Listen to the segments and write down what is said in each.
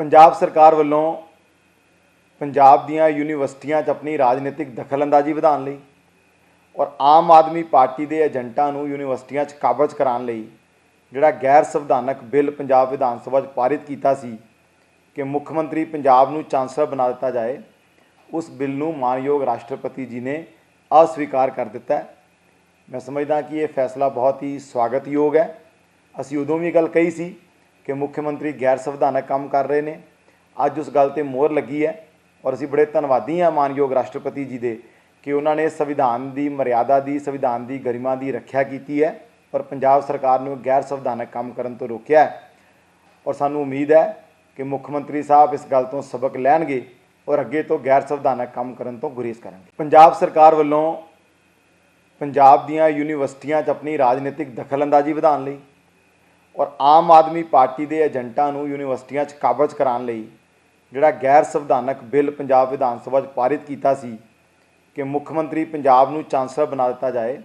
ਪੰਜਾਬ ਸਰਕਾਰ ਵੱਲੋਂ ਪੰਜਾਬ ਦੀਆਂ ਯੂਨੀਵਰਸਿਟੀਆਂ 'ਚ ਆਪਣੀ ਰਾਜਨੀਤਿਕ ਦਖਲਅੰਦਾਜ਼ੀ ਵਧਾਉਣ ਲਈ ਔਰ ਆਮ ਆਦਮੀ ਪਾਰਟੀ ਦੇ ਏਜੰਟਾਂ ਨੂੰ ਯੂਨੀਵਰਸਿਟੀਆਂ 'ਚ ਕਾਬਜ਼ ਕਰਾਉਣ ਲਈ ਜਿਹੜਾ ਗੈਰ ਸੰਵਿਧਾਨਕ ਬਿੱਲ ਪੰਜਾਬ ਵਿਧਾਨ ਸਭਾ 'ਚ ਪਾਰਿਤ ਕੀਤਾ ਸੀ ਕਿ ਮੁੱਖ ਮੰਤਰੀ ਪੰਜਾਬ ਨੂੰ ਚਾਂਸਲਰ ਬਣਾ ਦਿੱਤਾ ਜਾਏ, ਉਸ ਬਿੱਲ ਨੂੰ ਮਾਨਯੋਗ ਰਾਸ਼ਟਰਪਤੀ ਜੀ ਨੇ ਅਸਵੀਕਾਰ ਕਰ ਦਿੱਤਾ ਮੈਂ ਸਮਝਦਾ ਕਿ ਇਹ ਫੈਸਲਾ ਬਹੁਤ ਹੀ ਸਵਾਗਤਯੋਗ ਹੈ। ਅਸੀਂ ਉਦੋਂ ਵੀ ਇਹ ਗੱਲ ਕਹੀ ਸੀ ਕਿ ਮੁੱਖ ਮੰਤਰੀ ਗੈਰ ਸੰਵਿਧਾਨਕ ਕੰਮ ਕਰ ਰਹੇ ਨੇ। ਅੱਜ ਉਸ ਗੱਲ ਤੇ ਮੋਹਰ ਲੱਗੀ ਹੈ ਔਰ ਅਸੀਂ ਬੜੇ ਧੰਨਵਾਦੀ ਹਾਂ ਮਾਨਯੋਗ ਰਾਸ਼ਟਰਪਤੀ ਜੀ ਦੇ ਕਿ ਉਹਨਾਂ ਨੇ ਸੰਵਿਧਾਨ ਦੀ ਮਰਿਆਦਾ ਦੀ, ਸੰਵਿਧਾਨ ਦੀ ਗਰਿਮਾ ਦੀ ਰੱਖਿਆ ਕੀਤੀ ਹੈ ਔਰ ਪੰਜਾਬ ਸਰਕਾਰ ਨੂੰ ਗੈਰ ਸੰਵਿਧਾਨਕ ਕੰਮ ਕਰਨ ਤੋਂ ਰੋਕਿਆ ਹੈ। ਔਰ ਸਾਨੂੰ ਉਮੀਦ ਹੈ ਕਿ ਮੁੱਖ ਮੰਤਰੀ ਸਾਹਿਬ ਇਸ ਗੱਲ ਤੋਂ ਸਬਕ ਲੈਣਗੇ ਔਰ ਅੱਗੇ ਤੋਂ ਗੈਰ ਸੰਵਿਧਾਨਕ ਕੰਮ ਕਰਨ ਤੋਂ ਗੁਰੇਜ਼ ਕਰਨਗੇ। ਪੰਜਾਬ ਸਰਕਾਰ ਵੱਲੋਂ ਪੰਜਾਬ ਦੀਆਂ ਯੂਨੀਵਰਸਿਟੀਆਂ 'ਚ ਆਪਣੀ ਰਾਜਨੀਤਿਕ ਦਖਲਅੰਦਾਜ਼ੀ ਵਧਾਉਣ ਲਈ ਔਰ ਆਮ ਆਦਮੀ ਪਾਰਟੀ ਦੇ ਏਜੰਟਾਂ ਨੂੰ ਯੂਨੀਵਰਸਿਟੀਆਂ 'ਚ ਕਾਬਜ਼ ਕਰਾਉਣ ਲਈ ਜਿਹੜਾ ਗੈਰ ਸੰਵਿਧਾਨਕ ਬਿੱਲ ਪੰਜਾਬ ਵਿਧਾਨ ਸਭਾ 'ਚ ਪਾਰਿਤ ਕੀਤਾ ਸੀ ਕਿ ਮੁੱਖ ਮੰਤਰੀ ਪੰਜਾਬ ਨੂੰ ਚਾਂਸਲਰ ਬਣਾ ਦਿੱਤਾ ਜਾਏ,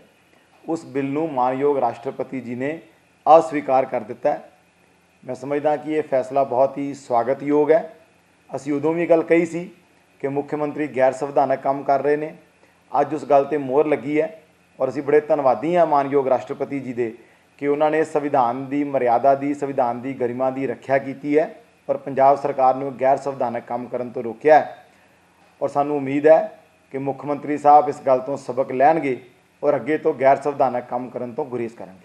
ਉਸ ਬਿੱਲ ਨੂੰ ਮਾਨਯੋਗ ਰਾਸ਼ਟਰਪਤੀ ਜੀ ਨੇ ਅਸਵੀਕਾਰ ਕਰ ਦਿੱਤਾ ਮੈਂ ਸਮਝਦਾ ਕਿ ਇਹ ਫੈਸਲਾ ਬਹੁਤ ਹੀ ਸਵਾਗਤਯੋਗ ਹੈ। ਅਸੀਂ ਉਦੋਂ ਵੀ ਇਹ ਗੱਲ ਕਹੀ ਸੀ ਕਿ ਮੁੱਖ ਮੰਤਰੀ ਗੈਰ ਸੰਵਿਧਾਨਕ ਕੰਮ ਕਰ ਰਹੇ ਨੇ। ਅੱਜ ਉਸ ਗੱਲ ਤੇ ਮੋਹਰ ਲੱਗੀ ਹੈ ਔਰ ਅਸੀਂ ਬੜੇ ਧੰਨਵਾਦੀ ਹਾਂ ਮਾਨਯੋਗ ਰਾਸ਼ਟਰਪਤੀ ਜੀ ਦੇ ਕਿ ਉਹਨਾਂ ਨੇ ਸੰਵਿਧਾਨ ਦੀ, ਮਰਿਆਦਾ ਦੀ, ਸੰਵਿਧਾਨ ਦੀ ਗਰਿਮਾ ਦੀ ਰੱਖਿਆ ਕੀਤੀ ਹੈ ਔਰ ਪੰਜਾਬ ਸਰਕਾਰ ਨੂੰ ਗੈਰ ਸੰਵਿਧਾਨਕ ਕੰਮ ਕਰਨ ਤੋਂ ਰੋਕਿਆ ਹੈ। ਔਰ ਸਾਨੂੰ ਉਮੀਦ ਹੈ ਕਿ ਮੁੱਖ ਮੰਤਰੀ ਸਾਹਿਬ ਇਸ ਗੱਲ ਤੋਂ ਸਬਕ ਲੈਣਗੇ ਔਰ ਅੱਗੇ ਤੋਂ ਗੈਰ ਸੰਵਿਧਾਨਕ ਕੰਮ ਕਰਨ ਤੋਂ ਗੁਰੇਜ਼ ਕਰਨਗੇ।